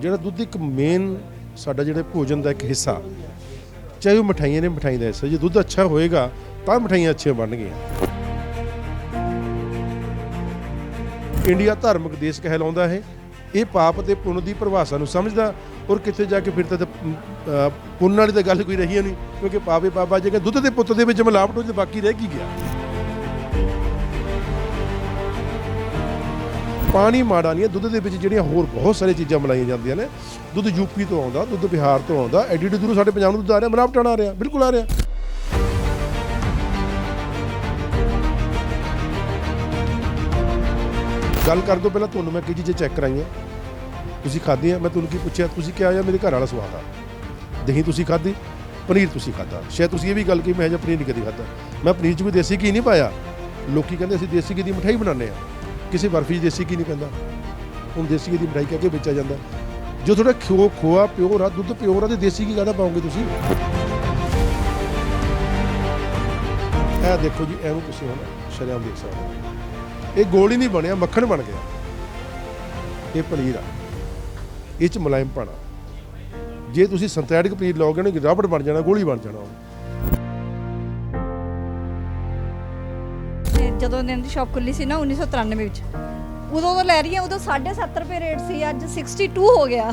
ਜਿਹੜਾ ਦੁੱਧ ਇੱਕ ਮੇਨ ਸਾਡਾ ਜਿਹੜਾ ਭੋਜਨ ਦਾ ਇੱਕ ਹਿੱਸਾ। ਚਾਹੇ ਉਹ ਮਠਾਈਆਂ ਨੇ ਮਠਾਈ ਦਾ ਹਿੱਸਾ, ਜੇ ਦੁੱਧ ਅੱਛਾ ਹੋਏਗਾ, ਤਾਂ ਮਠਾਈਆਂ ਅੱਛੀਆਂ ਬਣਨਗੀਆਂ ਇੰਡੀਆ ਧਾਰਮਿਕ ਦੇਸ਼ ਕਹਿਲਾਉਂਦਾ ਹੈ। ਇਹ ਪਾਪ ਤੇ ਪੁੰਨ ਦੀ ਪਰਿਭਾਸ਼ਾ ਨੂੰ ਸਮਝਦਾ ਔਰ ਕਿੱਥੇ ਜਾ ਕੇ ਫਿਰ ਤਾਂ ਪੁੰਨ ਵਾਲੀ ਤਾਂ ਗੱਲ ਕੋਈ ਰਹੀ ਨਹੀਂ, ਕਿਉਂਕਿ ਪਾਪੇ ਪਾਪਾ ਜੇ ਦੁੱਧ ਦੇ ਪੁੱਤ ਦੇ ਵਿੱਚ ਮਿਲਾਵਟ ਹੋ ਜੇ ਬਾਕੀ ਰਹਿ ਕੀ ਗਿਆ? ਪਾਣੀ ਮਾੜਾ ਨਹੀਂ ਹੈ, ਦੁੱਧ ਦੇ ਵਿੱਚ ਜਿਹੜੀਆਂ ਹੋਰ ਬਹੁਤ ਸਾਰੀਆਂ ਚੀਜ਼ਾਂ ਮਿਲਾਈਆਂ ਜਾਂਦੀਆਂ ਨੇ। ਦੁੱਧ ਯੂਪੀ ਤੋਂ ਆਉਂਦਾ, ਦੁੱਧ ਬਿਹਾਰ ਤੋਂ ਆਉਂਦਾ, ਐਡੀ ਐਡੀ ਦੂਰੋਂ ਸਾਡੇ ਪੰਜਾਬ ਨੂੰ ਦੁੱਧ ਆ ਰਿਹਾ ਮਿਲਾਵਟਾਂ ਆ ਰਿਹਾ, ਬਿਲਕੁਲ ਆ ਰਿਹਾ। ਗੱਲ ਕਰ ਤੋਂ ਪਹਿਲਾਂ ਤੁਹਾਨੂੰ ਮੈਂ ਕੀ ਚੀਜ਼ਾਂ ਚੈੱਕ ਕਰਾਈਆਂ ਤੁਸੀਂ ਖਾਧੀਆਂ ਮੈਂ ਤੁਹਾਨੂੰ ਕੀ ਪੁੱਛਿਆ? ਤੁਸੀਂ ਕਿਹਾ ਆ ਮੇਰੇ ਘਰ ਵਾਲਾ ਸਵਾਦ ਆ? ਦਹੀਂ ਤੁਸੀਂ ਖਾਧੀ, ਪਨੀਰ ਤੁਸੀਂ ਖਾਧਾ? ਸ਼ਾਇਦ ਤੁਸੀਂ ਇਹ ਵੀ ਗੱਲ ਕੀ ਮੈਂ ਜਿਹਾ ਪਨੀਰ ਨਹੀਂ ਕਦੀ ਖਾਧਾ। ਮੈਂ ਪਨੀਰ 'ਚ ਕੋਈ ਦੇਸੀ ਘੀ ਨਹੀਂ ਪਾਇਆ। ਲੋਕੀ ਕਹਿੰਦੇ ਅਸੀਂ ਦੇਸੀ ਘੀ ਦੀ ਮਠਾਈ ਬਣਾਉਂਦੇ ਆ ਕਿਸੇ ਬਰਫੀ 'ਚ ਦੇਸੀ ਕੀ ਨਹੀਂ ਪੈਂਦਾ। ਹੁਣ ਦੇਸੀ ਘੀ ਦੀ ਮਠਾਈ ਕਹਿ ਕੇ ਵੇਚਿਆ ਜਾਂਦਾ। ਜੋ ਤੁਹਾਡਾ ਖੋ ਖੋਆ ਪਿਓਰ ਆ, ਦੁੱਧ ਪਿਓਰ ਆ ਤੇ ਦੇਸੀ ਘੀ ਜ਼ਿਆਦਾ ਪਾਉਂਗੇ ਤੁਸੀਂ। ਇਹ ਦੇਖੋ ਜੀ, ਇਹਨੂੰ ਤੁਸੀਂ ਹੁਣ ਸ਼ਰਿਆਮ ਦੇਖ ਸਕਦੇ ਹੋ। ਇਹ ਗੋਲ ਹੀ ਨਹੀਂ ਬਣਿਆ, ਮੱਖਣ ਬਣ ਗਿਆ। ਇਹ ਪਨੀਰ ਆ। ਇਹ ਚ ਮੁਲਾਇਮ ਪਾਣਾ ਜੇ ਤੁਸੀਂ ਸਿੰਥੈਟਿਕ ਪਨੀਰ ਲਓਗੇ ਨਾ, ਰਬੜ ਬਣ ਜਾਣਾ, ਗੋਲੀ ਬਣ ਜਾਣਾ। ਉਹ। ਜਦੋਂ ਇਹਨਾਂ ਦੀ ਸ਼ਾਪ ਖੁੱਲੀ ਸੀ ਨਾ 1993 ਵਿੱਚ ਉਦੋਂ ਤੋਂ ਲੈ ਰਹੀ ਹਾਂ ਉਦੋਂ 7.5 ਰੁਪਏ ਰੇਟ ਸੀ ਅੱਜ 62 ਹੋ ਗਿਆ।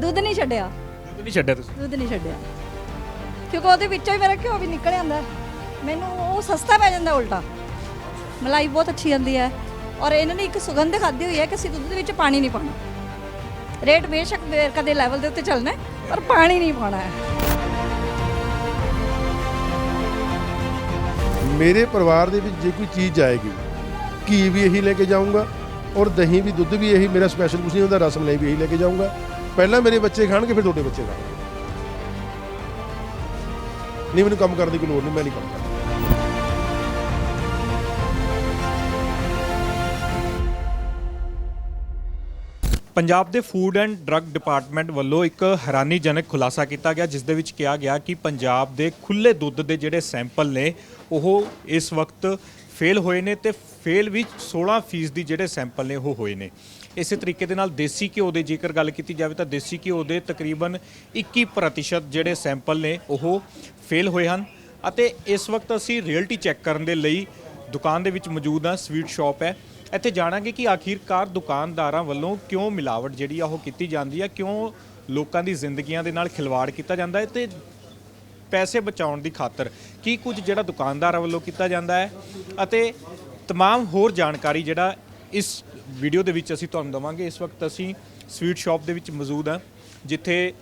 ਦੁੱਧ ਨਹੀਂ ਛੱਡਿਆ। ਦੁੱਧ ਨਹੀਂ ਛੱਡਿਆ ਤੁਸੀਂ? ਦੁੱਧ ਨਹੀਂ ਛੱਡਿਆ। ਕਿਉਂਕਿ ਉਹਦੇ ਵਿੱਚੋਂ ਹੀ ਮੇਰਾ ਘਿਓ ਵੀ ਨਿਕਲ ਹੈ। ਮੈਨੂੰ ਉਹ ਸਸਤਾ ਪੈ ਜਾਂਦਾ ਉਲਟਾ। ਮਲਾਈ ਬਹੁਤ ਅੱਛੀ ਆਉਂਦੀ ਹੈ। ਔਰ ਇਹਨਾਂ ਨੇ ਇੱਕ ਸੁਗੰਧ ਖਾਦੀ ਹੋਈ ਹੈ ਕਿ ਅਸੀਂ ਦੁੱਧ ਦੇ ਵਿੱਚ ਪਾਣੀ ਨਹੀਂ ਪਾਉਣਾ। ਰੇਟ ਬੇਸ਼ੱਕ ਵੇਰਕਾ ਦੇ ਲੈਵਲ ਦੇ ਉੱਤੇ ਚੱਲਣਾ ਪਰ ਪਾਣੀ ਨਹੀਂ ਪਾਉਣਾ ਹੈ। ਮੇਰੇ ਪਰਿਵਾਰ ਦੇ ਵਿੱਚ ਜੇ ਕੋਈ ਚੀਜ਼ ਜਾਏਗੀ, ਘੀ ਵੀ ਇਹੀ ਲੈ ਕੇ ਜਾਊਂਗਾ ਔਰ ਦਹੀਂ ਵੀ, ਦੁੱਧ ਵੀ ਇਹੀ ਮੇਰਾ ਸਪੈਸ਼ਲ ਕੁਝ ਨਹੀਂ ਹੁੰਦਾ ਰਸ ਮਲਾਈ ਵੀ ਇਹੀ ਲੈ ਕੇ ਜਾਊਂਗਾ। ਪਹਿਲਾਂ ਮੇਰੇ ਬੱਚੇ ਖਾਣਗੇ, ਫਿਰ ਤੁਹਾਡੇ ਬੱਚੇ ਖਾਣਗੇ। ਨਹੀਂ, ਮੈਨੂੰ ਕੰਮ ਕਰਨ ਦੀ ਕੋਈ ਲੋੜ ਨਹੀਂ, ਮੈਂ ਨਹੀਂ ਕੰਮ ਕਰਦਾ। ਪੰਜਾਬ ਦੇ ਫੂਡ ਐਂਡ ਡਰੱਗ ਡਿਪਾਰਟਮੈਂਟ ਵੱਲੋਂ ਇੱਕ ਹੈਰਾਨੀਜਨਕ ਖੁਲਾਸਾ ਕੀਤਾ ਗਿਆ, ਜਿਸ ਦੇ ਵਿੱਚ ਕਿਹਾ ਗਿਆ ਕਿ ਪੰਜਾਬ ਦੇ ਖੁੱਲੇ ਦੁੱਧ ਦੇ ਜਿਹੜੇ ਸੈਂਪਲ ਨੇ, ਉਹ ਇਸ ਵਕਤ ਫੇਲ ਹੋਏ ਨੇ ਤੇ ਫੇਲ ਵੀ 16% ਦੀ ਜਿਹੜੇ ਸੈਂਪਲ ਨੇ, ਉਹ ਹੋਏ ਨੇ। ਇਸੇ ਤਰੀਕੇ ਦੇ ਨਾਲ ਦੇਸੀ ਘਿਓ ਦੇ ਜੇਕਰ ਗੱਲ ਕੀਤੀ ਜਾਵੇ ਤਾਂ ਦੇਸੀ ਘਿਓ ਦੇ ਤਕਰੀਬਨ 21% ਜਿਹੜੇ ਸੈਂਪਲ ਨੇ, ਉਹ ਫੇਲ ਹੋਏ ਹਨ ਅਤੇ ਇਸ ਵਕਤ ਅਸੀਂ ਰੀਅਲਟੀ ਚੈੱਕ ਕਰਨ ਦੇ ਲਈ ਦੁਕਾਨ ਦੇ ਵਿੱਚ ਮੌਜੂਦ ਹਾਂ, ਸਵੀਟ ਸ਼ਾਪ ਹੈ। ਇੱਥੇ ਜਾਣਾਂਗੇ ਕਿ ਆਖਿਰਕਾਰ ਦੁਕਾਨਦਾਰਾਂ ਵੱਲੋਂ ਕਿਉਂ ਮਿਲਾਵਟ ਜਿਹੜੀ ਆ ਉਹ ਕੀਤੀ ਜਾਂਦੀ ਹੈ ਕਿਉਂ ਲੋਕਾਂ ਦੀ ਜ਼ਿੰਦਗੀਆਂ ਦੇ ਨਾਲ ਖਿਲਵਾੜ ਕੀਤਾ ਜਾਂਦਾ ਹੈ ਤੇ ਪੈਸੇ ਬਚਾਉਣ ਦੀ ਖਾਤਰ ਕੀ ਕੁਝ ਜਿਹੜਾ ਦੁਕਾਨਦਾਰਾਂ ਵੱਲੋਂ ਕੀਤਾ ਜਾਂਦਾ ਹੈ ਅਤੇ तमाम ਹੋਰ ਜਾਣਕਾਰੀ ਜਿਹੜਾ ਇਸ ਵੀਡੀਓ ਦੇ ਵਿੱਚ ਅਸੀਂ ਤੁਹਾਨੂੰ ਦਵਾਂਗੇ ਇਸ ਵਕਤ ਅਸੀਂ ਸਵੀਟ ਸ਼ਾਪ ਦੇ ਵਿੱਚ ਮੌਜੂਦ ਹਾਂ ਜਿੱਥੇ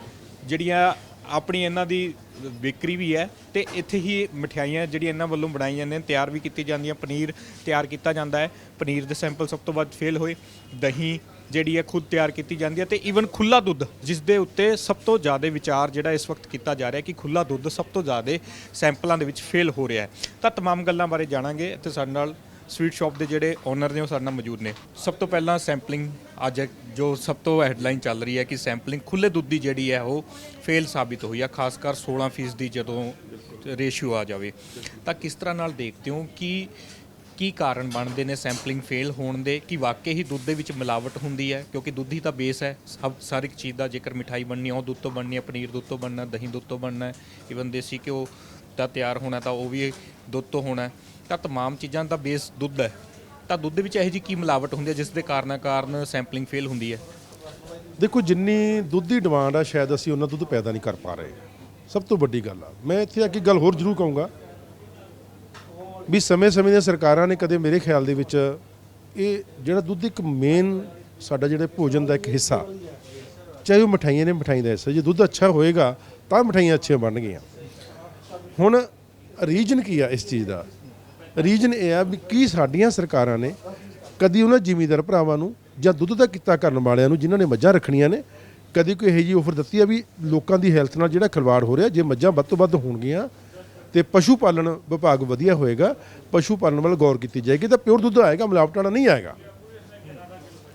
ਜਿਹੜੀਆਂ ਆਪਣੀ ਇਹਨਾਂ ਦੀ ਵਿਕਰੀ ਵੀ ਹੈ ਤੇ ਇੱਥੇ ਹੀ ਮਠਿਆਈਆਂ ਜਿਹੜੀਆਂ ਇਹਨਾਂ ਵੱਲੋਂ ਬਣਾਈਆਂ ਜਾਂਦੀਆਂ ਨੇ ਤਿਆਰ ਵੀ ਕੀਤੀ ਜਾਂਦੀਆਂ ਪਨੀਰ ਤਿਆਰ ਕੀਤਾ ਜਾਂਦਾ ਹੈ ਪਨੀਰ ਦੇ ਸੈਂਪਲ ਸਭ ਤੋਂ ਵੱਧ ਫੇਲ ਹੋਏ ਦਹੀਂ ਜਿਹੜੀ ਹੈ ਖੁਦ ਤਿਆਰ ਕੀਤੀ ਜਾਂਦੀ ਹੈ ਤੇ ਈਵਨ ਖੁੱਲਾ ਦੁੱਧ ਜਿਸ ਦੇ ਉੱਤੇ ਸਭ ਤੋਂ ਜ਼ਿਆਦਾ ਵਿਚਾਰ ਜਿਹੜਾ ਇਸ ਵਕਤ ਕੀਤਾ ਜਾ ਰਿਹਾ ਕਿ ਖੁੱਲਾ ਦੁੱਧ ਸਭ ਤੋਂ ਜ਼ਿਆਦਾ ਸੈਂਪਲਾਂ ਦੇ ਵਿੱਚ ਫੇਲ ਹੋ ਰਿਹਾ ਹੈ ਤਾਂ तमाम ਗੱਲਾਂ ਬਾਰੇ ਜਾਣਾਂਗੇ ਇੱਥੇ ਸਾਡੇ ਨਾਲ ਸਵੀਟ ਸ਼ਾਪ ਦੇ ਜਿਹੜੇ ਓਨਰ ਨੇ ਉਹ ਸਾਡੇ ਨਾਲ ਮੌਜੂਦ ਨੇ। ਸਭ ਤੋਂ ਪਹਿਲਾਂ ਸੈਂਪਲਿੰਗ ਅੱਜ ਜੋ ਸਭ ਤੋਂ ਹੈਡਲਾਈਨ ਚੱਲ ਰਹੀ ਹੈ ਕਿ ਸੈਂਪਲਿੰਗ ਖੁੱਲੇ ਦੁੱਧ ਦੀ ਜਿਹੜੀ ਹੈ ਉਹ ਫੇਲ ਸਾਬਿਤ ਹੋਈ ਆ, ਖਾਸ ਕਰ 16% ਦੀ ਜਦੋਂ ਰੇਸ਼ੀਓ ਆ ਜਾਵੇ। ਤਾਂ ਕਿਸ ਤਰ੍ਹਾਂ ਨਾਲ ਦੇਖਦੇ ਹੋ ਕਿ ਕੀ ਕਾਰਨ ਬਣਦੇ ਨੇ ਸੈਂਪਲਿੰਗ ਫੇਲ ਹੋਣ ਦੇ, ਕਿ ਵਾਕਈ ਹੀ ਦੁੱਧ ਦੇ ਵਿੱਚ ਮਿਲਾਵਟ ਹੁੰਦੀ ਹੈ? ਕਿਉਂਕਿ ਦੁੱਧ ਹੀ ਤਾਂ ਬੇਸ ਹੈ, ਸਭ ਸਾਰੀ ਇੱਕ ਚੀਜ਼ ਦਾ ਜੇਕਰ ਮਿਠਾਈ ਬਣਨੀ ਉਹ ਦੁੱਧ ਤੋਂ ਬਣਨੀ ਹੈ, ਪਨੀਰ ਦੁੱਧ ਤੋਂ ਬਣਨਾ ਦਹੀਂ ਦੁੱਧ ਤੋਂ ਬਣਨਾ ਹੈ ਈਵਨ ਦੇਸੀ ਘਿਓ ਦਾ ਤਿਆਰ ਹੋਣਾ ਤਾਂ ਉਹ ਵੀ ਦੁੱਧ ਤੋਂ ਹੋਣਾ ਤਾਂ तमाम ਚੀਜ਼ਾਂ ਦਾ ਬੇਸ ਦੁੱਧ ਹੈ ਤਾਂ ਦੁੱਧ ਵਿੱਚ ਇਹੋ ਜਿਹੀ ਕੀ ਮਿਲਾਵਟ ਹੁੰਦੀ ਹੈ ਜਿਸ ਦੇ ਕਾਰਨ ਕਾਰਨ ਸੈਂਪਲਿੰਗ ਫੇਲ ਹੁੰਦੀ ਹੈ ਦੇਖੋ ਜਿੰਨੀ ਦੁੱਧ ਦੀ ਡਿਮਾਂਡ ਆ ਸ਼ਾਇਦ ਅਸੀਂ ਉਹਨਾਂ ਦੁੱਧ ਪੈਦਾ ਨਹੀਂ ਕਰ ਪਾ ਰਹੇ ਸਭ ਤੋਂ ਵੱਡੀ ਗੱਲ ਆ ਮੈਂ ਇੱਥੇ ਆ ਕੇ ਗੱਲ ਹੋਰ ਜ਼ਰੂਰ ਕਹੂੰਗਾ ਵੀ ਸਮੇਂ-ਸਮੇਂ ਦੀਆਂ ਸਰਕਾਰਾਂ ਨੇ ਕਦੇ ਮੇਰੇ ਖਿਆਲ ਦੇ ਵਿੱਚ ਇਹ ਜਿਹੜਾ ਦੁੱਧ ਇੱਕ ਮੇਨ ਸਾਡਾ ਜਿਹੜੇ ਭੋਜਨ ਦਾ ਇੱਕ ਹਿੱਸਾ ਚਾਹੇ ਉਹ ਮਠਾਈਆਂ ਨੇ ਮਠਾਈ ਦਾ ਹਿੱਸਾ ਜੇ ਦੁੱਧ ਅੱਛਾ ਹੋਏਗਾ ਤਾਂ ਮਠਾਈਆਂ ਅੱਛੀਆਂ ਬਣਨਗੀਆਂ ਹੁਣ ਰੀਜਨ ਕੀ ਆ ਇਸ ਚੀਜ਼ ਦਾ ਰੀਜਨ ਇਹ ਆ ਵੀ ਕੀ ਸਾਡੀਆਂ ਸਰਕਾਰਾਂ ਨੇ ਕਦੀ ਉਹਨਾਂ ਜ਼ਿਮੀਂਦਾਰ ਭਰਾਵਾਂ ਨੂੰ ਜਾਂ ਦੁੱਧ ਦਾ ਕਿੱਤਾ ਕਰਨ ਵਾਲਿਆਂ ਨੂੰ ਜਿਨ੍ਹਾਂ ਨੇ ਮੱਝਾਂ ਰੱਖਣੀਆਂ ਨੇ, ਕਦੀ ਕੋਈ ਇਹੋ ਜਿਹੀ ਆਫਰ ਦਿੱਤੀ ਆ ਵੀ ਲੋਕਾਂ ਦੀ ਹੈਲਥ ਨਾਲ ਜਿਹੜਾ ਖਿਲਵਾੜ ਹੋ ਰਿਹਾ, ਜੇ ਮੱਝਾਂ ਵੱਧ ਤੋਂ ਵੱਧ ਹੋਣਗੀਆਂ ਤੇ ਪਸ਼ੂ ਪਾਲਣ ਵਿਭਾਗ ਵਧੀਆ ਹੋਏਗਾ, ਪਸ਼ੂ ਪਾਲਣ ਵੱਲ ਗੌਰ ਕੀਤੀ ਜਾਏਗੀ ਤਾਂ ਪਿਓਰ ਦੁੱਧ ਆਏਗਾ, ਮਿਲਾਵਟ ਵਾਲਾ ਨਹੀਂ ਆਏਗਾ।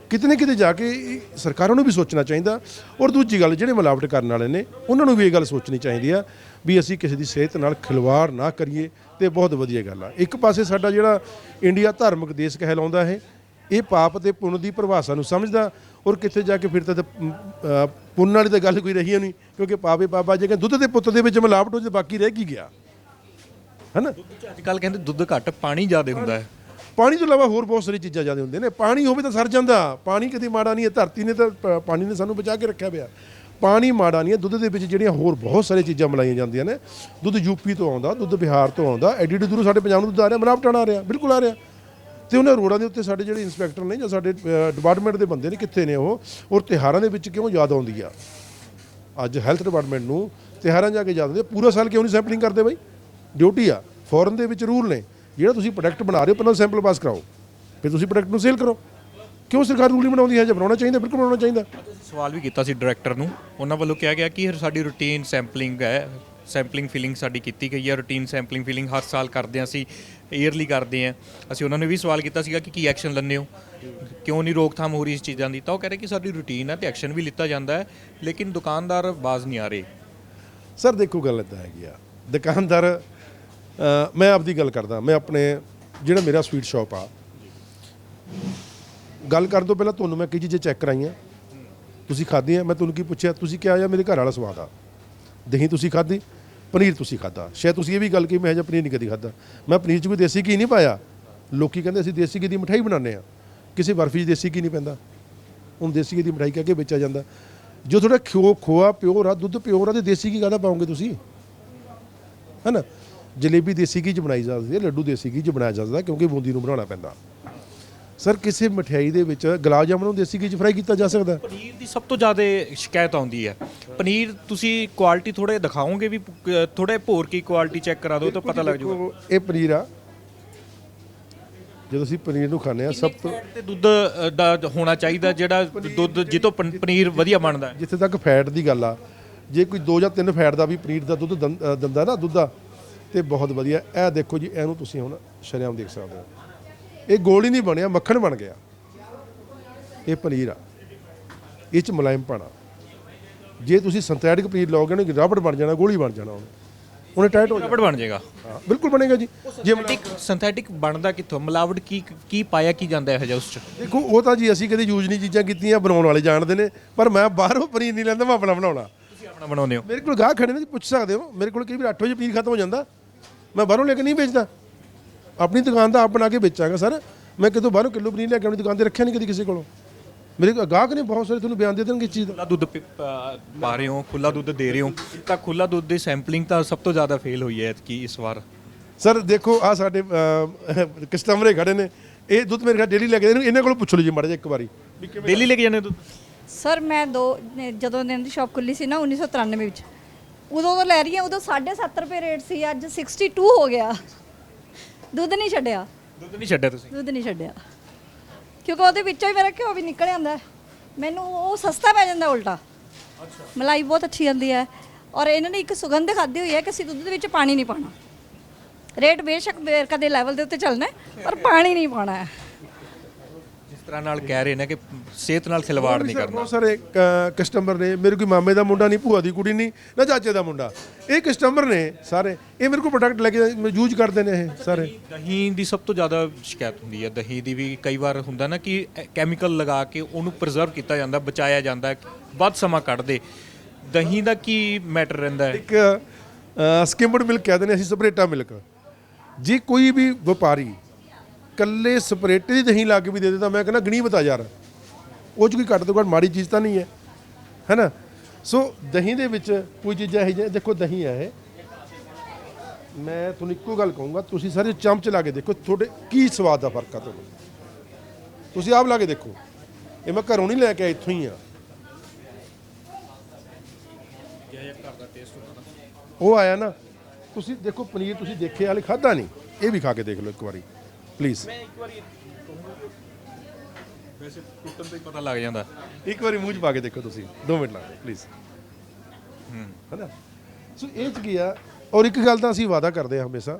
ਕਿਤੇ ਨਾ ਕਿਤੇ ਜਾ ਕੇ ਇਹ ਸਰਕਾਰਾਂ ਨੂੰ ਵੀ ਸੋਚਣਾ ਚਾਹੀਦਾ। ਔਰ ਦੂਜੀ ਗੱਲ, ਜਿਹੜੇ ਮਿਲਾਵਟ ਕਰਨ ਵਾਲੇ ਨੇ, ਉਹਨਾਂ ਨੂੰ ਵੀ ਇਹ ਗੱਲ ਸੋਚਣੀ ਚਾਹੀਦੀ ਆ ਵੀ ਅਸੀਂ ਕਿਸੇ ਦੀ ਸਿਹਤ ਨਾਲ ਖਿਲਵਾੜ ਨਾ ਕਰੀਏ ਤੇ ਬਹੁਤ ਵਧੀਆ ਗੱਲ ਆ। ਇੱਕ ਪਾਸੇ ਸਾਡਾ ਜਿਹੜਾ ਇੰਡੀਆ ਧਾਰਮਿਕ ਦੇਸ਼ ਕਹਿਲਾਉਂਦਾ ਹੈ, ਇਹ ਪਾਪ ਤੇ ਪੁੰਨ ਦੀ ਪਰਿਭਾਸ਼ਾ ਨੂੰ ਸਮਝਦਾ। ਔਰ ਕਿੱਥੇ ਜਾ ਕੇ ਫਿਰ ਤਾਂ ਪੁੰਨ ਵਾਲੀ ਤਾਂ ਗੱਲ ਕੋਈ ਰਹੀ ਓ ਨਹੀਂ, ਕਿਉਂਕਿ ਪਾਪੇ ਪਾਪਾ ਜੇ ਕਿ ਦੁੱਧ ਦੇ ਪੁੱਤ ਦੇ ਵਿੱਚ ਮਿਲਾਵਟ ਹੋ ਜੇ ਬਾਕੀ ਰਹਿ ਕੀ ਗਿਆ? ਹੈਨਾ? ਅੱਜ ਕੱਲ ਕਹਿੰਦੇ ਦੁੱਧ ਘੱਟ ਪਾਣੀ ਜ਼ਿਆਦਾ ਹੁੰਦਾ ਹੈ। ਪਾਣੀ ਤੋਂ ਇਲਾਵਾ ਹੋਰ ਬਹੁਤ ਸਾਰੀ ਚੀਜ਼ਾਂ ਜ਼ਿਆਦਾ ਹੁੰਦੀਆਂ ਨੇ। ਪਾਣੀ ਹੋਵੇ ਤਾਂ ਸਰ ਜਾਂਦਾ। ਪਾਣੀ ਕਦੇ ਮਾੜਾ ਨਹੀਂ ਹੈ, ਧਰਤੀ ਨੇ ਤਾਂ ਪ- ਪਾਣੀ ਨੇ ਸਾਨੂੰ ਬਚਾ ਕੇ ਰੱਖਿਆ ਪਿਆ। ਪਾਣੀ ਮਾੜਾ ਨਹੀਂ ਹੈ, ਦੁੱਧ ਦੇ ਵਿੱਚ ਜਿਹੜੀਆਂ ਹੋਰ ਬਹੁਤ ਸਾਰੀਆਂ ਚੀਜ਼ਾਂ ਮਿਲਾਈਆਂ ਜਾਂਦੀਆਂ ਨੇ। ਦੁੱਧ ਯੂਪੀ ਤੋਂ ਆਉਂਦਾ, ਦੁੱਧ ਬਿਹਾਰ ਤੋਂ ਆਉਂਦਾ। ਐਡੀ ਐਡੀ ਦੂਰੋਂ ਸਾਡੇ ਪੰਜਾਬ ਨੂੰ ਦੁੱਧ ਆ ਰਿਹਾ ਮਨਾਪਟਾਣਾ ਆ ਰਿਹਾ, ਬਿਲਕੁਲ ਆ ਰਿਹਾ। ਤੇ ਉਹਨਾਂ ਰੋਡਾਂ ਦੇ ਉੱਤੇ ਸਾਡੇ ਜਿਹੜੇ ਇੰਸਪੈਕਟਰ ਨੇ ਜਾਂ ਸਾਡੇ ਡਿਪਾਰਟਮੈਂਟ ਦੇ ਬੰਦੇ ਨੇ ਕਿੱਥੇ ਨੇ ਉਹ, ਔਰ ਤਿਉਹਾਰਾਂ ਦੇ ਵਿੱਚ ਕਿਉਂ ਯਾਦ ਆਉਂਦੀ ਆ? ਅੱਜ ਹੈਲਥ ਡਿਪਾਰਟਮੈਂਟ ਨੂੰ ਤਿਉਹਾਰਾਂ ਜਾ ਕੇ ਯਾਦ ਆਉਂਦੀ ਆ। ਪੂਰਾ ਸਾਲ ਕਿਉਂ ਨਹੀਂ ਸੈਂਪਲਿੰਗ ਕਰਦੇ ਬਾਈ? ਡਿਊਟੀ ਆ। ਫੋਰਨ ਦੇ ਵਿੱਚ ਰੂਲ ਨੇ। ਜਿਹੜਾ ਤੁਸੀਂ ਪ੍ਰੋਡਕਟ ਬਣਾ ਰਹੇ ਹੋ ਪਹਿਲਾਂ ਸੈਂਪਲ ਪਾਸ ਕਰਾਓ। ਫਿਰ ਤੁਸੀਂ ਪ੍ਰੋਡਕਟ ਨੂੰ ਸੇਲ ਕਰੋ। ਕਿਉਂ ਸਰਕਾਰ ਰੂਲ ਨਹੀਂ ਬਣਾਉਂਦੀ ਹੈ? ਜੇ ਬਣਾਉਣਾ ਚਾਹੀਦਾ ਬਿਲਕੁਲ ਬਣਾਉਣਾ ਚਾਹੀਦਾ। ਸਵਾਲ ਵੀ ਕੀਤਾ ਸੀ ਡਾਇਰੈਕਟਰ ਨੂੰ। ਉਹਨਾਂ ਵੱਲੋਂ ਕਿਹਾ ਗਿਆ ਕਿ ਸਾਡੀ ਰੂਟੀਨ ਸੈਂਪਲਿੰਗ ਹੈ ਸੈਂਪਲਿੰਗ ਫਿਲਿੰਗ ਸਾਡੀ ਕੀਤੀ ਗਈ ਹੈ। ਰੂਟੀਨ ਸੈਂਪਲਿੰਗ ਫਿਲਿੰਗ ਹਰ ਸਾਲ ਕਰਦੇ ਹਾਂ ਅਸੀਂ ਈਅਰਲੀ ਕਰਦੇ ਹਾਂ। ਅਸੀਂ ਉਹਨਾਂ ਨੂੰ ਵੀ ਸਵਾਲ ਕੀਤਾ ਸੀਗਾ ਕਿ ਕੀ ਐਕਸ਼ਨ ਲੈਂਦੇ ਹੋ? ਕਿਉਂ ਨਹੀਂ ਰੋਕਥਾਮ ਹੋ ਰਹੀ ਇਸ ਚੀਜ਼ਾਂ ਦੀ? ਤਾਂ ਉਹ ਕਹਿ ਰਹੇ ਕਿ ਸਾਡੀ ਰੂਟੀਨ ਹੈ ਤੇ ਐਕਸ਼ਨ ਵੀ ਲਿੱਤਾ ਜਾਂਦਾ ਹੈ ਲੇਕਿਨ ਦੁਕਾਨਦਾਰ ਬਾਜ਼ ਨਹੀਂ ਆ ਰਹੇ। ਸਰ ਦੇਖੋ ਗੱਲ ਇਦਾਂ ਹੈਗੀ ਆ। ਦੁਕਾਨਦਾਰ ਮੈਂ ਆਪਦੀ ਗੱਲ ਕਰਦਾ, ਮੈਂ ਆਪਣੇ ਜਿਹੜਾ ਮੇਰਾ ਸਵੀਟ ਸ਼ਾਪ ਆ। ਗੱਲ ਕਰਨ ਤੋਂ ਪਹਿਲਾਂ ਤੁਹਾਨੂੰ ਮੈਂ ਕਈ ਚੀਜ਼ਾਂ ਚੈੱਕ ਕਰਾਈਆਂ। ਤੁਸੀਂ ਖਾਧੀਆਂ, ਮੈਂ ਤੁਹਾਨੂੰ ਕੀ ਪੁੱਛਿਆ, ਤੁਸੀਂ ਕਿਹਾ ਆ ਮੇਰੇ ਘਰ ਵਾਲਾ ਸਵਾਦ ਆ। ਦਹੀਂ ਤੁਸੀਂ ਖਾਧੀ, ਪਨੀਰ ਤੁਸੀਂ ਖਾਧਾ। ਸ਼ਾਇਦ ਤੁਸੀਂ ਇਹ ਵੀ ਗੱਲ ਕਹੀ, ਮੈਂ ਜਿਹਾ ਪਨੀਰ ਨਹੀਂ ਕਦੀ ਖਾਧਾ। ਮੈਂ ਪਨੀਰ 'ਚ ਕੋਈ ਦੇਸੀ ਘੀ ਨਹੀਂ ਪਾਇਆ। ਲੋਕੀ ਕਹਿੰਦੇ ਅਸੀਂ ਦੇਸੀ ਘੀ ਦੀ ਮਠਾਈ ਬਣਾਉਂਦੇ ਆ ਕਿਸੇ ਬਰਫੀ 'ਚ ਦੇਸੀ ਘੀ ਨਹੀਂ ਪੈਂਦਾ। ਹੁਣ ਦੇਸੀ ਘੀ ਦੀ ਮਠਾਈ ਕਹਿ ਕੇ ਵੇਚਿਆ ਜਾਂਦਾ। ਜੋ ਤੁਹਾਡਾ ਖਿਓ ਖੋਆ ਪਿਓਰ ਆ, ਦੁੱਧ ਪਿਓਰ ਆ, ਤੇ ਦੇਸੀ ਘੀ ਕਾਹਦਾ ਪਾਉਂਗੇ ਤੁਸੀਂ? ਹੈਨਾ ਜਲੇਬੀ ਦੇਸੀ ਘੀ ਚ ਬਣਾਈ ਜਾਂਦੀ ਹੈ ਲੱਡੂ ਦੇਸੀ ਘੀ ਚ ਬਣਾਇਆ ਜਾਂਦਾ ਕਿਉਂਕਿ ਬੂੰਦੀ ਨੂੰ ਬਣਾਉਣਾ ਪੈਂਦਾ। ਸਰ ਕਿਸੇ ਮਠਿਆਈ ਦੇ ਵਿੱਚ ਗੁਲਾਬ ਜਾਮੁਨ ਨੂੰ ਦੇਸੀ ਘੀ ਚ ਫਰਾਈ ਕੀਤਾ ਜਾ ਸਕਦਾ? ਪਨੀਰ ਦੀ ਸਭ ਤੋਂ ਜ਼ਿਆਦਾ ਸ਼ਿਕਾਇਤ ਆਉਂਦੀ ਹੈ। ਪਨੀਰ ਤੁਸੀਂ ਕੁਆਲਿਟੀ ਥੋੜੇ ਦਿਖਾਓਗੇ ਵੀ ਥੋੜੇ ਭੋਰ ਕੀ ਕੁਆਲਿਟੀ ਚੈੱਕ ਕਰਾ ਦਿਓ ਤਾਂ ਪਤਾ ਲੱਗ ਜਾਊਗਾ ਇਹ ਪਨੀਰ ਆ। ਜਦੋਂ ਅਸੀਂ ਪਨੀਰ ਨੂੰ ਖਾਂਦੇ ਆ ਸਭ ਤੋਂ ਤੇ ਦੁੱਧ ਦਾ ਹੋਣਾ ਚਾਹੀਦਾ ਜਿਹੜਾ ਦੁੱਧ ਜਿੱਤੋਂ ਪਨ- ਪਨੀਰ ਵਧੀਆ ਬਣਦਾ ਜਿੱਥੇ ਤੱਕ ਫੈਟ ਦੀ ਗੱਲ ਆ ਜੇ ਕੋਈ 2 ਜਾਂ 3 ਫੈਟ ਦਾ ਵੀ ਪਨੀਰ ਦਾ ਦੁੱਧ ਦੰ- ਦਿੰਦਾ ਨਾ ਦੁੱਧ ਦਾ ਤੇ ਬਹੁਤ ਵਧੀਆ। ਇਹ ਦੇਖੋ ਜੀ ਇਹਨੂੰ ਤੁਸੀਂ ਹੁਣ ਸ਼ਰੇਆਮ ਦੇਖ ਸਕਦੇ ਹੋ। ਇਹ ਗੋਲ ਹੀ ਨਹੀਂ ਬਣਿਆ ਮੱਖਣ ਬਣ ਗਿਆ। ਇਹ ਪਨੀਰ ਆ। ਇਹ ਚ ਮੁਲਾਇਮ ਪਾਣਾ ਜੇ ਤੁਸੀਂ ਸਿੰਥੈਟਿਕ ਪਨੀਰ ਲਾਓਗੇ ਨਾ ਰਬੜ ਬਣ ਜਾਣਾ ਗੋਲੀ ਬਣ ਜਾਣਾ ਉਹਨੇ। ਉਹਨੇ ਟਾਈਟ ਹੋ ਜਾਣਾ। ਰਬੜ ਬਣ ਜਾਏਗਾ। ਹਾਂ, ਬਿਲਕੁਲ ਬਣੇਗਾ ਜੀ। ਜੇ ਸਿੰਥੈਟਿਕ ਸਿੰਥੈਟਿਕ ਬਣਦਾ ਕਿੱਥੋਂ? ਮਿਲਾਵਟ ਕੀ ਕੀ ਪਾਇਆ ਕੀ ਜਾਂਦਾ ਹੈ ਹਜਾ ਉਸ ਚ? ਦੇਖੋ ਉਹ ਤਾਂ ਜੀ ਅਸੀਂ ਕਦੇ ਯੂਜ਼ ਨਹੀਂ ਚੀਜ਼ਾਂ ਕੀਤੀਆਂ ਬਣਾਉਣ ਵਾਲੇ ਜਾਣਦੇ ਨੇ ਪਰ ਮੈਂ ਬਾਹਰੋਂ ਪਨੀਰ ਨਹੀਂ ਲੈਂਦਾ ਮੈਂ ਆਪਣਾ ਬਣਾਉਣਾ। ਆਪਣਾ ਬਣਾਉਂਦੇ ਹੋ? ਮੇਰੇ ਕੋਲ ਗਾਹ ਖੜੇ ਨੇ ਪੁੱਛ ਸਕਦੇ ਹੋ। ਮੇਰੇ ਕੋਲ ਕਈ ਵਾਰ 8 ਵਜੇ ਪਨੀਰ ਖਤਮ ਹੋ ਜਾਂਦਾ। ਮੈਂ ਬਾਹਰੋਂ ਲੈ ਕੇ ਨਹੀਂ ਵੇਚਦਾ। ਆਪਣੀ ਦੁਕਾਨ ਦਾ ਆਪ ਬਣਾ ਕੇ ਵੇਚਾਂਗਾ ਸਰ। ਮੈਂ ਕਿਤੋਂ ਬਾਹਰੋਂ ਕਿਲੋ ਪਨੀਰ ਲੈ ਕੇ ਆਪਣੀ ਦੁਕਾਨ ਤੇ ਰੱਖਿਆ ਨਹੀਂ ਕਦੀ ਕਿਸੇ ਕੋਲੋਂ। ਮੇਰੇ ਕੋਲ ਗਾਹਕ ਨੇ ਬਹੁਤ ਸਾਰੇ ਤੁਹਾਨੂੰ ਬਿਆਨ ਦੇ ਦੇਣਗੇ ਇਸ ਚੀਜ਼ ਦਾ। ਖੁੱਲਾ ਦੁੱਧ ਪਿ- ਪਾ ਪਾ ਰਹੇ ਹੋ ਖੁੱਲਾ ਦੁੱਧ ਦੇ ਰਹੇ ਹੋ। ਤਾਂ ਖੁੱਲਾ ਦੁੱਧ ਦੀ ਸੈਂਪਲਿੰਗ ਤਾਂ ਸਭ ਤੋਂ ਜ਼ਿਆਦਾ ਫੇਲ ਹੋਈ ਹੈ ਕਿ ਇਸ ਵਾਰ। ਸਰ ਦੇਖੋ ਆ ਸਾਡੇ ਕਸਟਮਰੇ ਖੜੇ ਨੇ। ਇਹ ਦੁੱਧ ਮੇਰੇ ਘਰ ਡੇਲੀ ਲੈ ਕੇ ਜਾਂਦੇ ਨੇ। ਇਹਨਾਂ ਕੋਲੋਂ ਪੁੱਛ ਲਓ ਜੀ ਮਾੜਾ ਜਿਹਾ ਇੱਕ ਵਾਰੀ। ਡੇਲੀ ਲੈ ਕੇ ਜਾਂਦੇ ਹੋ ਦੁੱਧ? ਸਰ ਮੈਂ ਦੋ ਜਦੋਂ ਇਹਨਾਂ ਦੀ ਸ਼ਾਪ ਖੁੱਲੀ ਸੀ ਨਾ 1993 ਵਿੱਚ ਉਦੋਂ ਤੋਂ ਲੈ ਰਹੀ ਹਾਂ ਉਦੋਂ 7.5 ਰੁਪਏ ਰੇਟ ਸੀ ਅੱਜ 62 ਹੋ ਗਿਆ। ਦੁੱਧ ਨਹੀਂ ਛੱਡਿਆ। ਦੁੱਧ ਨਹੀਂ ਛੱਡਿਆ ਤੁਸੀਂ? ਦੁੱਧ ਨਹੀਂ ਛੱਡਿਆ। ਕਿਉਂਕਿ ਉਹਦੇ ਵਿੱਚੋਂ ਹੀ ਮੇਰਾ ਘਿਓ ਵੀ ਨਿਕਲ ਆਉਂਦਾ ਹੈ। ਮੈਨੂੰ ਉਹ ਸਸਤਾ ਪੈ ਜਾਂਦਾ ਉਲਟਾ। ਮਲਾਈ ਬਹੁਤ ਅੱਛੀ ਆਉਂਦੀ ਹੈ। ਔਰ ਇਹਨਾਂ ਨੇ ਇੱਕ ਸੁਗੰਧ ਖਾਦੀ ਹੋਈ ਹੈ ਕਿ ਅਸੀਂ ਦੁੱਧ ਦੇ ਵਿੱਚ ਪਾਣੀ ਨਹੀਂ ਪਾਣਾ ਰੇਟ ਬੇਸ਼ੱਕ ਵੇਰਕਾ ਦੇ ਲੈਵਲ ਦੇ ਉੱਤੇ ਚੱਲਣਾ ਪਰ ਪਾਣੀ ਨਹੀਂ ਪਾਣਾ ਹੈ। ਤਰ੍ਹਾਂ ਨਾਲ ਕਹਿ ਰਹੇ ਨੇ ਕਿ ਸਿਹਤ ਨਾਲ ਖਿਲਵਾੜ ਨਹੀਂ ਕਰਨਾ। ਬਹੁਤ ਸਾਰੇ ਕਸਟਮਰ ਨੇ ਮੇਰੇ ਕੋਈ ਮਾਮੇ ਦਾ ਮੁੰਡਾ ਨਹੀਂ ਭੂਆ ਦੀ ਕੁੜੀ ਨਹੀਂ ਨਾ ਚਾਚੇ ਦਾ ਮੁੰਡਾ। ਇਹ ਕਸਟਮਰ ਨੇ ਸਾਰੇ ਇਹ ਮੇਰੇ ਕੋਲ ਪ੍ਰੋਡਕਟ ਲੈ ਕੇ ਯੂਜ਼ ਕਰਦੇ ਨੇ ਇਹ ਸਾਰੇ। ਦਹੀਂ ਦੀ ਸਭ ਤੋਂ ਜ਼ਿਆਦਾ ਸ਼ਿਕਾਇਤ ਹੁੰਦੀ ਹੈ। ਦਹੀਂ ਦੀ ਵੀ ਕਈ ਵਾਰ ਹੁੰਦਾ ਨਾ ਕਿ ਕੈਮੀਕਲ ਲਗਾ ਕੇ ਉਹਨੂੰ ਪ੍ਰੀਜ਼ਰਵ ਕੀਤਾ ਜਾਂਦਾ ਬਚਾਇਆ ਜਾਂਦਾ ਵੱਧ ਸਮਾਂ ਕੱਢਦੇ। ਦਹੀਂ ਦਾ ਕੀ ਮੈਟਰ ਰਹਿੰਦਾ ਹੈ? ਇੱਕ ਸਕਿਮਡ ਮਿਲਕ ਕਹਿੰਦੇ ਨੇ ਅਸੀਂ ਸਪਰੇਟਾ ਮਿਲਕ ਜੇ ਕੋਈ ਵੀ ਵਪਾਰੀ ਕੱਲੇ ਸਪਰੇਟੇ ਦੀ ਦਹੀਂ ਲਾ ਕੇ ਵੀ ਦੇ ਦੇ ਤਾਂ ਮੈਂ ਕਹਿੰਦਾ ਗਣੀ ਬਤਾ ਯਾਰ। ਉਹ ਚ ਕੋਈ ਘੱਟ ਤੋਂ ਘੱਟ ਮਾੜੀ ਚੀਜ਼ ਤਾਂ ਨਹੀਂ ਹੈ। ਹੈਨਾ ਸੋ ਦਹੀਂ ਦੇ ਵਿੱਚ ਕੋਈ ਚੀਜ਼ਾਂ ਇਹ ਜਿਹੀਆਂ ਦੇਖੋ ਦਹੀਂ ਹੈ ਇਹ। ਮੈਂ ਤੁਹਾਨੂੰ ਇੱਕੋ ਗੱਲ ਕਹੂੰਗਾ, ਤੁਸੀਂ ਸਾਰੇ ਚਮਚ ਲਾ ਕੇ ਦੇਖੋ, ਤੁਹਾਡੇ ਕੀ ਸਵਾਦ ਦਾ ਫ਼ਰਕ ਆ ਤੁਹਾਨੂੰ। ਤੁਸੀਂ ਆਪ ਲਾ ਕੇ ਦੇਖੋ। ਇਹ ਮੈਂ ਘਰੋਂ ਨਹੀਂ ਲੈ ਕੇ ਆਇਆ, ਇੱਥੋਂ ਹੀ ਆ। ਉਹ ਆਇਆ ਨਾ। ਤੁਸੀਂ ਦੇਖੋ ਪਨੀਰ ਤੁਸੀਂ ਦੇਖਿਆ ਹਾਲੇ ਖਾਦਾ ਨਹੀਂ। ਇਹ ਵੀ ਖਾ ਕੇ ਦੇਖ ਲਓ ਇੱਕ ਵਾਰੀ। ਪਲੀਜ਼ ਵੈਸੇ ਟੁੱਟਣ ਤੋਂ ਹੀ ਪਤਾ ਲੱਗ ਜਾਂਦਾ। ਇੱਕ ਵਾਰੀ ਮੂੰਹ 'ਚ ਪਾ ਕੇ ਦੇਖੋ ਤੁਸੀਂ। 2 ਮਿੰਟ ਲਾ ਕੇ ਪਲੀਜ਼ ਹੂੰ। ਹੈਨਾ? ਸੋ ਇਹ ਚ ਕੀ ਆ? ਔਰ ਇੱਕ ਗੱਲ ਤਾਂ ਅਸੀਂ ਵਾਅਦਾ ਕਰਦੇ ਹਾਂ ਹਮੇਸ਼ਾ।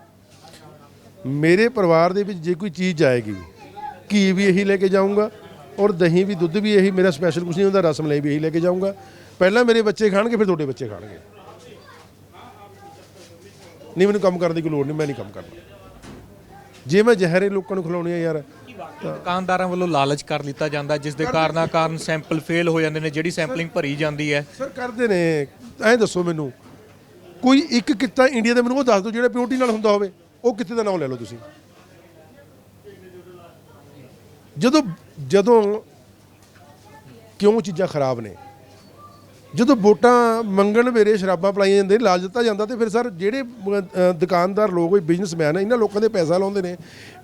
ਮੇਰੇ ਪਰਿਵਾਰ ਦੇ ਵਿੱਚ ਜੇ ਕੋਈ ਚੀਜ਼ ਜਾਏਗੀ ਘੀ ਵੀ ਇਹੀ ਲੈ ਕੇ ਜਾਊਂਗਾ ਔਰ ਦਹੀਂ ਵੀ ਦੁੱਧ ਵੀ ਇਹੀ ਮੇਰਾ ਸਪੈਸ਼ਲ ਕੁਝ ਨਹੀਂ ਹੁੰਦਾ ਰਸ ਮਲਾਈ ਵੀ ਇਹੀ ਲੈ ਕੇ ਜਾਊਂਗਾ। ਪਹਿਲਾਂ ਮੇਰੇ ਬੱਚੇ ਖਾਣਗੇ ਫਿਰ ਤੁਹਾਡੇ ਬੱਚੇ ਖਾਣਗੇ। ਨਹੀਂ ਮੈਨੂੰ ਕੰਮ ਕਰਨ ਦੀ ਕੋਈ ਲੋੜ ਨਹੀਂ ਮੈਂ ਨਹੀਂ ਕੰਮ ਕਰਨਾ। ਜੇ ਮੈਂ ਜ਼ਹਿਰੇ ਲੋਕਾਂ ਨੂੰ ਖਿਲਾਉਣੀ ਆ ਯਾਰ ਦੁਕਾਨਦਾਰਾਂ ਵੱਲੋਂ ਲਾਲਚ ਕਰ ਲਿੱਤਾ ਜਾਂਦਾ ਜਿਸ ਦੇ ਕਾਰਨਾਂ ਕਾਰਨ ਸੈਂਪਲ ਫੇਲ ਹੋ ਜਾਂਦੇ ਨੇ ਜਿਹੜੀ ਸੈਂਪਲਿੰਗ ਭਰੀ ਜਾਂਦੀ ਹੈ। ਸਰ ਕਰਦੇ ਨੇ। ਐਂ ਦੱਸੋ ਮੈਨੂੰ ਕੋਈ ਇੱਕ ਕਿੱਤਾ ਇੰਡੀਆ ਦੇ ਮੈਨੂੰ ਉਹ ਦੱਸ ਦਿਓ ਜਿਹੜਾ ਪਿਓਰਟੀ ਨਾਲ ਹੁੰਦਾ ਹੋਵੇ ਉਹ ਕਿੱਤੇ ਦਾ ਨਾਮ ਲੈ ਲਓ ਤੁਸੀਂ। ਜਦੋਂ ਜਦੋਂ ਕਿਉਂ ਚੀਜ਼ਾਂ ਖਰਾਬ ਨੇ? ਜਦੋਂ ਵੋਟਾਂ ਮੰਗਣ ਵੇਲੇ ਸ਼ਰਾਬਾਂ ਪਲਾਈਆਂ ਜਾਂਦੇ ਲਾਲ ਦਿੱਤਾ ਜਾਂਦਾ ਤੇ ਫਿਰ ਸਰ ਜਿਹੜੇ ਦੁਕਾਨਦਾਰ ਲੋਕ ਕੋਈ ਬਿਜ਼ਨਸਮੈਨ ਹੈ ਇਹਨਾਂ ਲੋਕਾਂ ਦੇ ਪੈਸਾ ਲਾਉਂਦੇ ਨੇ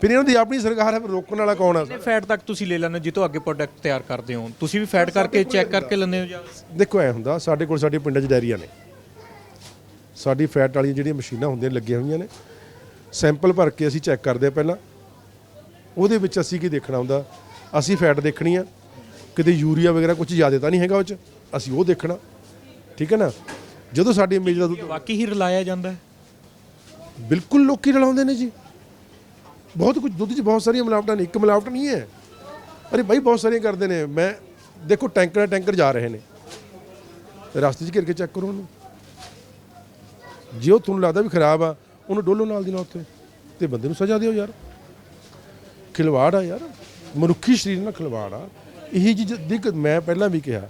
ਫਿਰ ਇਹਨਾਂ ਦੀ ਆਪਣੀ ਸਰਕਾਰ ਹੈ ਫਿਰ ਰੋਕਣ ਵਾਲਾ ਕੌਣ ਆ ਫੈਟ ਤੱਕ ਤੁਸੀਂ ਲੈ ਹੋ ਜਿੱਤੋਂ ਅੱਗੇ ਪ੍ਰੋਡਕਟ ਤਿਆਰ ਕਰਦੇ ਹੋ। ਤੁਸੀਂ ਵੀ ਫੈਟ ਕਰਕੇ ਚੈੱਕ ਕਰਕੇ ਲੈਂਦੇ ਹੋ ਜਾਂ ਦੇਖੋ ਐ ਹੁੰਦਾ ਸਾਡੇ ਕੋਲ ਸਾਡੇ ਪਿੰਡਾਂ 'ਚ ਡੈਰੀਆਂ ਨੇ। ਸਾਡੀ ਫੈਟ ਵਾਲੀਆਂ ਜਿਹੜੀਆਂ ਮਸ਼ੀਨਾਂ ਹੁੰਦੀਆਂ ਲੱਗੀਆਂ ਹੋਈਆਂ ਨੇ। ਸੈਂਪਲ ਭਰ ਕੇ ਅਸੀਂ ਚੈੱਕ ਕਰਦੇ ਆ ਪਹਿਲਾਂ। ਉਹਦੇ ਵਿੱਚ ਅਸੀਂ ਕੀ ਦੇਖਣਾ ਹੁੰਦਾ? ਅਸੀਂ ਫੈਟ ਦੇਖਣੀ ਆ। ਕਿਤੇ ਯੂਰੀਆ ਵਗੈਰਾ ਕੁਝ ਜ਼ਿਆਦਾ ਤਾਂ ਨਹੀਂ ਹੈਗਾ ਉਹ 'ਚ। ਅਸੀਂ ਉਹ ਦੇਖਣਾ ਠੀਕ ਹੈ ਨਾ? ਜਦੋਂ ਸਾਡੀ ਇਮੇਜ ਦਾ ਦੁੱਧ ਵਾਕਈ ਹੀ ਰਲਾਇਆ ਜਾਂਦਾ ਹੈ? ਬਿਲਕੁਲ ਲੋਕੀ ਰਲਾਉਂਦੇ ਨੇ ਜੀ। ਬਹੁਤ ਕੁਝ ਦੁੱਧ 'ਚ ਬਹੁਤ ਸਾਰੀਆਂ ਮਿਲਾਵਟਾਂ ਨੇ ਇੱਕ ਮਿਲਾਵਟ ਨਹੀਂ ਹੈ। ਅਰੇ ਭਾਈ ਬਹੁਤ ਸਾਰੀਆਂ ਕਰਦੇ ਨੇ। ਮੈਂ ਦੇਖੋ ਟੈਂਕਰ ਟੈਂਕਰ ਜਾ ਰਹੇ ਨੇ। ਰਸਤੇ 'ਚ ਘਿਰ ਕੇ ਚੈੱਕ ਕਰੋ ਉਹਨੂੰ। ਜੇ ਉਹ ਤੁਹਾਨੂੰ ਲੱਗਦਾ ਵੀ ਖਰਾਬ ਆ ਉਹਨੂੰ ਡੋਲੋ ਨਾਲ ਦੀ ਨਾਲ ਉੱਥੇ। ਤੇ ਬੰਦੇ ਨੂੰ ਸਜ਼ਾ ਦਿਓ ਯਾਰ। ਖਿਲਵਾੜ ਆ ਯਾਰ। ਮਨੁੱਖੀ ਸਰੀਰ ਨਾਲ ਖਿਲਵਾੜ ਆ। ਇਹੀ ਦੇਖ ਮੈਂ ਪਹਿਲਾਂ ਵੀ ਕਿਹਾ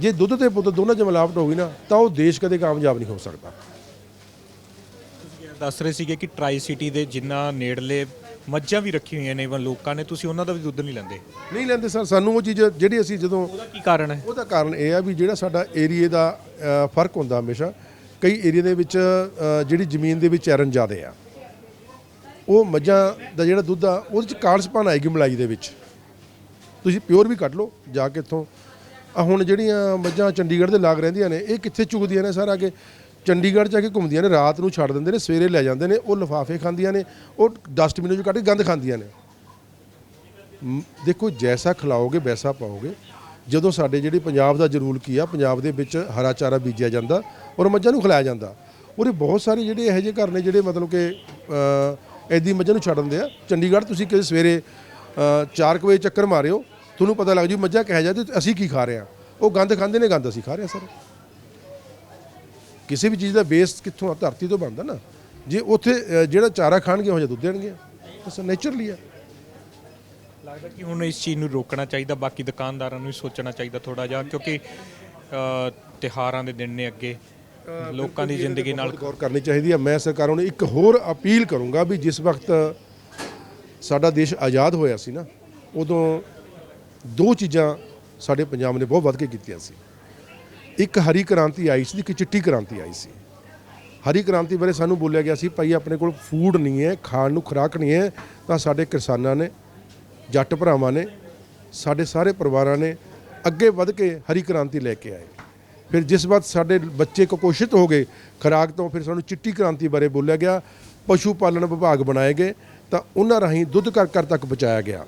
ਜੇ ਦੁੱਧ ਤੇ ਪੁੱਤ ਦੋਨਾਂ 'ਚ ਮਿਲਾਵਟ ਹੋ ਗਈ ਨਾ ਤਾਂ ਉਹ ਦੇਸ਼ ਕਦੇ ਕਾਮਯਾਬ ਨਹੀਂ ਹੋ ਸਕਦਾ। ਦੱਸ ਰਹੇ ਸੀਗੇ ਕਿ ਟਰਾਈ ਸਿਟੀ ਦੇ ਜਿੰਨਾ ਨੇੜਲੇ ਮੱਝਾਂ ਵੀ ਰੱਖੀ ਹੋਈਆਂ ਨੇ ਇਵਨ ਲੋਕਾਂ ਨੇ ਤੁਸੀਂ ਉਹਨਾਂ ਦਾ ਵੀ ਦੁੱਧ ਨਹੀਂ ਲੈਂਦੇ? ਨਹੀਂ ਲੈਂਦੇ ਸਰ ਸਾਨੂੰ ਉਹ ਚੀਜ਼ ਜਿਹੜੀ ਅਸੀਂ ਜਦੋਂ ਉਹਦਾ ਕੀ ਕਾਰਨ ਹੈ? ਉਹਦਾ ਕਾਰਨ ਇਹ ਆ ਵੀ ਜਿਹੜਾ ਸਾਡਾ ਏਰੀਏ ਦਾ ਅ, ਫ਼ਰਕ ਹੁੰਦਾ ਹਮੇਸ਼ਾ ਕਈ ਏਰੀਏ ਦੇ ਵਿੱਚ ਅ, ਜਿਹੜੀ ਜ਼ਮੀਨ ਦੇ ਵਿੱਚ ਐਰਨ ਜ਼ਿਆਦੇ ਆ। ਉਹ ਮੱਝਾਂ ਦਾ ਜਿਹੜਾ ਦੁੱਧ ਆ ਉਹਦੇ ਚ ਕਾਲਸਪਨ ਆਏਗੀ ਮਲਾਈ ਦੇ ਵਿੱਚ। ਤੁਸੀਂ ਪਿਓਰ ਵੀ ਕੱਢ ਲਓ ਜਾ ਕੇ ਇੱਥੋਂ ਆ ਹੁਣ ਜਿਹੜੀਆਂ ਮੱਝਾਂ ਚੰਡੀਗੜ੍ਹ ਦੇ ਲਾਗ ਰਹਿੰਦੀਆਂ ਨੇ, ਇਹ ਕਿੱਥੇ ਚੁਗਦੀਆਂ ਨੇ ਸਾਰਾ ਕੇ ਚੰਡੀਗੜ੍ਹ ਜਾ ਕੇ ਘੁੰਮਦੀਆਂ ਨੇ, ਰਾਤ ਨੂੰ ਛੱਡ ਦਿੰਦੇ ਨੇ, ਸਵੇਰੇ ਲੈ ਜਾਂਦੇ ਨੇ, ਉਹ ਲਿਫਾਫੇ ਖਾਂਦੀਆਂ ਨੇ, ਉਹ ਡਸਟਬਿਨ ਵਿੱਚ ਕੱਢ ਕੇ ਗੰਦ ਖਾਂਦੀਆਂ ਨੇ। ਦੇਖੋ ਜੈਸਾ ਖਿਲਾਓਗੇ ਵੈਸਾ ਪਾਓਗੇ। ਜਦੋਂ ਸਾਡੇ ਜਿਹੜੇ ਪੰਜਾਬ ਦਾ ਜਰੂਲ ਕੀ ਆ, ਪੰਜਾਬ ਦੇ ਵਿੱਚ ਹਰਾ ਚਾਰਾ ਬੀਜਿਆ ਜਾਂਦਾ ਔਰ ਮੱਝਾਂ ਨੂੰ ਖਿਲਾਇਆ ਜਾਂਦਾ। ਔਰ ਇਹ ਬਹੁਤ ਸਾਰੇ ਜਿਹੜੇ ਇਹੋ ਜਿਹੇ ਘਰ ਨੇ ਜਿਹੜੇ ਮਤਲਬ ਕਿ ਐਦੀ ਮੱਝਾਂ ਨੂੰ ਛੱਡ ਦਿੰਦੇ ਆ। ਚੰਡੀਗੜ੍ਹ ਤੁਸੀਂ ਕਿਸੇ ਸਵੇਰੇ 4 ਵਜੇ ਚੱਕਰ ਮਾਰਿਓ ਤੁਹਾਨੂੰ ਪਤਾ ਲੱਗ ਜੂ ਮੱਝਾਂ ਕਹਿ ਜਾ ਤੇ ਅਸੀਂ ਕੀ ਖਾ ਰਹੇ ਆ ਉਹ ਗੰਦ ਖਾਂਦੇ ਨੇ ਗੰਦ ਅਸੀਂ ਖਾ ਰਹੇ ਆ ਸਰ। ਕਿਸੇ ਵੀ ਚੀਜ਼ ਦਾ ਬੇਸ ਕਿੱਥੋਂ ਆ? ਧਰਤੀ ਤੋਂ ਬਣਦਾ ਨਾ। ਜੇ ਉੱਥੇ ਜਿਹੜਾ ਚਾਰਾ ਖਾਣਗੇ ਉਹ ਜਿਹਾ ਦੁੱਧ ਦੇਣਗੇ। ਬਸ ਨੇਚਰਲੀ ਆ। ਲੱਗਦਾ ਕਿ ਹੁਣ ਇਸ ਚੀਜ਼ ਨੂੰ ਰੋਕਣਾ ਚਾਹੀਦਾ ਬਾਕੀ ਦੁਕਾਨਦਾਰਾਂ ਨੂੰ ਵੀ ਸੋਚਣਾ ਚਾਹੀਦਾ ਥੋੜਾ ਜਿਹਾ ਕਿਉਂਕਿ ਅ, ਤਿਉਹਾਰਾਂ ਦੇ ਦਿਨ ਨੇ ਅੱਗੇ। ਲੋਕਾਂ ਦੀ ਜ਼ਿੰਦਗੀ ਨਾਲ ਗੌਰ ਕਰਨੀ ਚਾਹੀਦੀ ਹੈ ਮੈਂ ਸਰਕਾਰਾਂ ਨੂੰ ਇੱਕ ਹੋਰ ਅਪੀਲ ਕਰੂੰਗਾ ਵੀ ਜਿਸ ਵਕਤ ਸਾਡਾ ਦੇਸ਼ ਆਜ਼ਾਦ ਹੋਇਆ ਸੀ ਨਾ ਉਦੋਂ ਦੋ ਚੀਜ਼ਾਂ ਸਾਡੇ ਪੰਜਾਬ ਨੇ ਬਹੁਤ ਵੱਧ ਕੇ ਕੀਤੀਆਂ ਸੀ। ਇੱਕ ਹਰੀ ਕ੍ਰਾਂਤੀ ਆਈ ਸੀ ਇੱਕ ਚਿੱਟੀ ਕ੍ਰਾਂਤੀ ਆਈ ਸੀ। ਹਰੀ ਕ੍ਰਾਂਤੀ ਬਾਰੇ ਸਾਨੂੰ ਬੋਲਿਆ ਗਿਆ ਸੀ, ਭਾਈ, ਆਪਣੇ ਕੋਲ ਫੂਡ ਨਹੀਂ ਹੈ, ਖਾਣ ਨੂੰ ਖੁਰਾਕ ਨਹੀਂ ਹੈ, ਤਾਂ ਸਾਡੇ ਕਿਸਾਨਾਂ ਨੇ, ਜੱਟ ਭਰਾਵਾਂ ਨੇ, ਸਾਡੇ ਸਾਰੇ ਪਰਿਵਾਰਾਂ ਨੇ ਅੱਗੇ ਵੱਧ ਕੇ ਹਰੀ ਕ੍ਰਾਂਤੀ ਲੈ ਕੇ ਆਏ। ਫਿਰ ਜਿਸ ਵਕਤ ਸਾਡੇ ਬੱਚੇ ਕੁਪੋਸ਼ਿਤ ਹੋ ਗਏ ਖੁਰਾਕ ਤੋਂ, ਫਿਰ ਸਾਨੂੰ ਚਿੱਟੀ ਕ੍ਰਾਂਤੀ ਬਾਰੇ ਬੋਲਿਆ ਗਿਆ, ਪਸ਼ੂ ਪਾਲਣ ਵਿਭਾਗ ਬਣਾਏ ਗਏ, ਤਾਂ ਉਹਨਾਂ ਰਾਹੀਂ ਦੁੱਧ ਘਰ ਘਰ ਤੱਕ ਪਹੁੰਚਾਇਆ ਗਿਆ।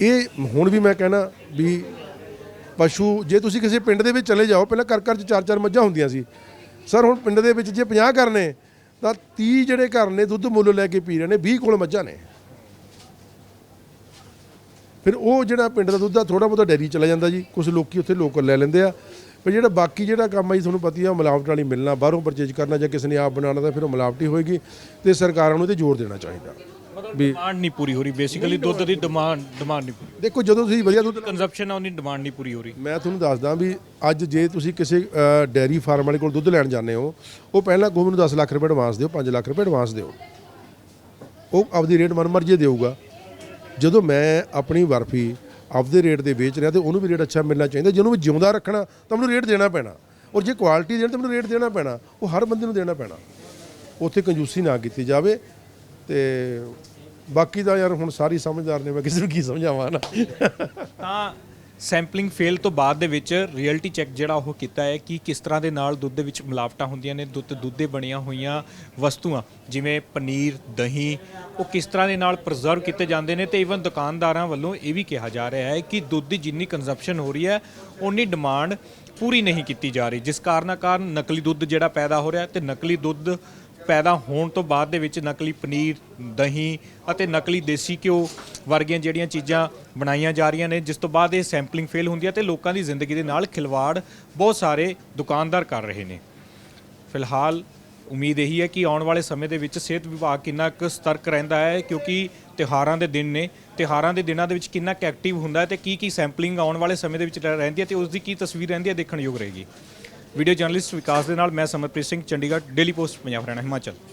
ਇਹ ਹੁਣ ਵੀ ਮੈਂ ਕਹਿਣਾ ਵੀ ਪਸ਼ੂ, ਜੇ ਤੁਸੀਂ ਕਿਸੇ ਪਿੰਡ ਦੇ ਵਿੱਚ ਚਲੇ ਜਾਓ, ਪਹਿਲਾਂ ਘਰ ਘਰ 'ਚ ਚਾਰ ਚਾਰ ਮੱਝਾਂ ਹੁੰਦੀਆਂ ਸੀ। ਸਰ, ਹੁਣ ਪਿੰਡ ਦੇ ਵਿੱਚ ਜੇ 50 ਘਰ ਨੇ, ਤਾਂ 30 ਜਿਹੜੇ ਘਰ ਨੇ, ਦੁੱਧ ਮੁੱਲ ਲੈ ਕੇ ਪੀ ਰਹੇ ਨੇ 20 ਕੋਲ ਮੱਝਾਂ ਨੇ। ਫਿਰ ਉਹ ਜਿਹੜਾ ਪਿੰਡ ਦਾ ਦੁੱਧ ਆ ਥੋੜਾ ਬਹੁਤਾ ਡੈਰੀ ਚਲਾ ਜਾਂਦਾ ਜੀ। ਕੁਝ ਲੋਕੀ ਉੱਥੇ ਲੋਕਲ ਲੈ ਲੈਂਦੇ ਆ। ਪਰ ਜਿਹੜਾ ਬਾਕੀ ਜਿਹੜਾ ਕੰਮ ਆ ਜੀ, ਤੁਹਾਨੂੰ ਪਤਾ ਹੀ ਆ, ਮਿਲਾਵਟ ਵਾਲੀ ਮਿਲਣਾ, ਬਾਹਰੋਂ ਪਰਚੇਜ ਕਰਨਾ ਜਾਂ ਕਿਸੇ ਨੇ ਆਪ ਬਣਾਉਣਾ, ਤਾਂ ਫਿਰ ਉਹ ਮਿਲਾਵਟੀ ਹੋਏਗੀ ਤੇ ਸਰਕਾਰਾਂ ਨੂੰ ਇਹਤੇ ਜ਼ੋਰ ਦੇਣਾ ਚਾਹੀਦਾ। ਵੀ ਡਿਮਾਂਡ ਨਹੀਂ ਪੂਰੀ ਹੋ ਰਹੀ ਬੇਸਿਕਲੀ ਦੁੱਧ ਦੀ ਡਿਮਾਂਡ ਡਿਮਾਂਡ ਨਹੀਂ ਪੂਰੀ। ਦੇਖੋ ਜਦੋਂ ਤੁਸੀਂ ਵਧੀਆ ਦੁੱਧ ਕੰਜ਼ੰਪਸ਼ਨ ਆ ਉਹਦੀ ਡਿਮਾਂਡ ਨਹੀਂ ਪੂਰੀ ਹੋ ਰਹੀ। ਮੈਂ ਤੁਹਾਨੂੰ ਦੱਸਦਾ ਵੀ ਅੱਜ ਜੇ ਤੁਸੀਂ ਕਿਸੇ ਡੈਰੀ ਫਾਰਮ ਵਾਲੇ ਕੋਲ ਦੁੱਧ ਲੈਣ ਜਾਂਦੇ ਹੋ ਉਹ ਪਹਿਲਾਂ ਕਹੂ ਮੈਨੂੰ 10 ਲੱਖ ਰੁਪਏ ਐਡਵਾਂਸ ਦਿਓ 5 ਲੱਖ ਰੁਪਏ ਐਡਵਾਂਸ ਦਿਓ। ਉਹ ਆਪਦੀ ਰੇਟ ਮਨਮਰਜੀ ਦੇਊਗਾ। ਜਦੋਂ ਮੈਂ ਆਪਣੀ ਬਰਫੀ ਆਪਦੇ ਰੇਟ ਦੇ ਵੇਚ ਰਿਹਾ ਤੇ ਉਹਨੂੰ ਵੀ ਰੇਟ ਅੱਛਾ ਮਿਲਣਾ ਚਾਹੀਦਾ ਜਿਹਨੂੰ ਵੀ ਜਿਉਂਦਾ ਰੱਖਣਾ ਤਾਂ ਮੈਨੂੰ ਰੇਟ ਦੇਣਾ ਪੈਣਾ। ਔਰ ਜੇ ਕੁਆਲਿਟੀ ਦੇਣ ਤਾਂ ਮੈਨੂੰ ਰੇਟ ਦੇਣਾ ਪੈਣਾ ਉਹ ਹਰ ਬੰਦੇ ਨੂੰ ਦੇਣਾ ਪੈਣਾ। ਉੱਥੇ ਕੰਜੂਸੀ ਨਾ ਕੀਤੀ ਜਾਵੇ ਤੇ ਬਾਕੀ ਦਾ ਯਾਰ ਹੁਣ ਸਾਰੀ ਸਮਝਦਾਰ ਨੇ ਮੈਂ ਕਿਸੇ ਨੂੰ ਕੀ ਸਮਝਾਵਾਂ ਨਾ। ਤਾਂ ਸੈਂਪਲਿੰਗ ਫੇਲ ਤੋਂ ਬਾਅਦ ਦੇ ਵਿੱਚ ਰਿਐਲਿਟੀ ਚੈੱਕ ਜਿਹੜਾ ਉਹ ਕੀਤਾ ਹੈ ਕਿ ਕਿਸ ਤਰ੍ਹਾਂ ਦੇ ਨਾਲ ਦੁੱਧ ਦੇ ਵਿੱਚ ਮਿਲਾਵਟਾਂ ਹੁੰਦੀਆਂ ਨੇ, ਦੁੱਧ ਦੁੱਧ ਦੇ ਬਣੀਆਂ ਹੋਈਆਂ ਵਸਤੂਆਂ, ਜਿਵੇਂ ਪਨੀਰ, ਦਹੀਂ, ਉਹ ਕਿਸ ਤਰ੍ਹਾਂ ਦੇ ਨਾਲ ਪ੍ਰੀਜ਼ਰਵ ਕੀਤੇ ਜਾਂਦੇ ਨੇ ਤੇ ਇਵਨ ਦੁਕਾਨਦਾਰਾਂ ਵੱਲੋਂ ਇਹ ਵੀ ਕਿਹਾ ਜਾ ਰਿਹਾ ਹੈ ਕਿ ਦੁੱਧ ਦੀ ਜਿੰਨੀ ਕੰਜ਼ੰਪਸ਼ਨ ਹੋ ਰਹੀ ਹੈ ਉਨੀ ਡਿਮਾਂਡ ਪੂਰੀ ਨਹੀਂ ਕੀਤੀ ਜਾ ਰਹੀ, ਜਿਸ ਕਾਰਨਾਂ ਕਾਰਨ ਨਕਲੀ ਦੁੱਧ ਜਿਹੜਾ ਪੈਦਾ ਹੋ ਰਿਹਾ ਤੇ ਨਕਲੀ ਦੁੱਧ ਪੈਦਾ ਹੋਣ ਤੋਂ ਬਾਅਦ ਦੇ ਵਿੱਚ ਨਕਲੀ ਪਨੀਰ, ਦਹੀਂ ਅਤੇ ਨਕਲੀ ਦੇਸੀ ਘਿਓ ਵਰਗੀਆਂ ਜਿਹੜੀਆਂ ਚੀਜ਼ਾਂ ਬਣਾਈਆਂ ਜਾ ਰਹੀਆਂ ਨੇ, ਜਿਸ ਤੋਂ ਬਾਅਦ ਇਹ ਸੈਂਪਲਿੰਗ ਫੇਲ ਹੁੰਦੀ ਹੈ ਤੇ ਲੋਕਾਂ ਦੀ ਜ਼ਿੰਦਗੀ ਦੇ ਨਾਲ ਖਿਲਵਾੜ ਬਹੁਤ ਸਾਰੇ ਦੁਕਾਨਦਾਰ ਕਰ ਰਹੇ ਨੇ। ਫਿਲਹਾਲ ਉਮੀਦ ਇਹੀ ਹੈ ਕਿ ਆਉਣ ਵਾਲੇ ਸਮੇਂ ਦੇ ਵਿੱਚ ਸਿਹਤ ਵਿਭਾਗ ਕਿੰਨਾ ਕੁ ਸਤਰਕ ਰਹਿੰਦਾ ਹੈ, ਕਿਉਂਕਿ ਤਿਹਾਰਾਂ ਦੇ ਦਿਨ ਨੇ। ਤਿਹਾਰਾਂ ਦੇ ਦਿਨਾਂ ਦੇ ਵਿੱਚ ਕਿੰਨਾ ਕੁ ਐਕਟਿਵ ਹੁੰਦਾ ਹੈ ਤੇ ਕੀ ਕੀ ਸੈਂਪਲਿੰਗ ਆਉਣ ਵਾਲੇ ਸਮੇਂ ਦੇ ਵਿੱਚ ਰਹਿੰਦੀ ਹੈ ਤੇ ਉਸ ਦੀ ਕੀ ਤਸਵੀਰ ਰਹਿੰਦੀ ਹੈ ਦੇਖਣ ਯੋਗ ਰਹੇਗੀ। ਵੀਡੀਓ ਜਰਨਲਿਸਟ ਵਿਕਾਸ ਦੇ ਨਾਲ ਮੈਂ ਸਮਰਪ੍ਰੀਤ ਸਿੰਘ ਚੰਡੀਗੜ੍ਹ ਡੇਲੀ ਪੋਸਟ ਪੰਜਾਬ ਹਰਿਆਣਾ ਹਿਮਾਚਲ।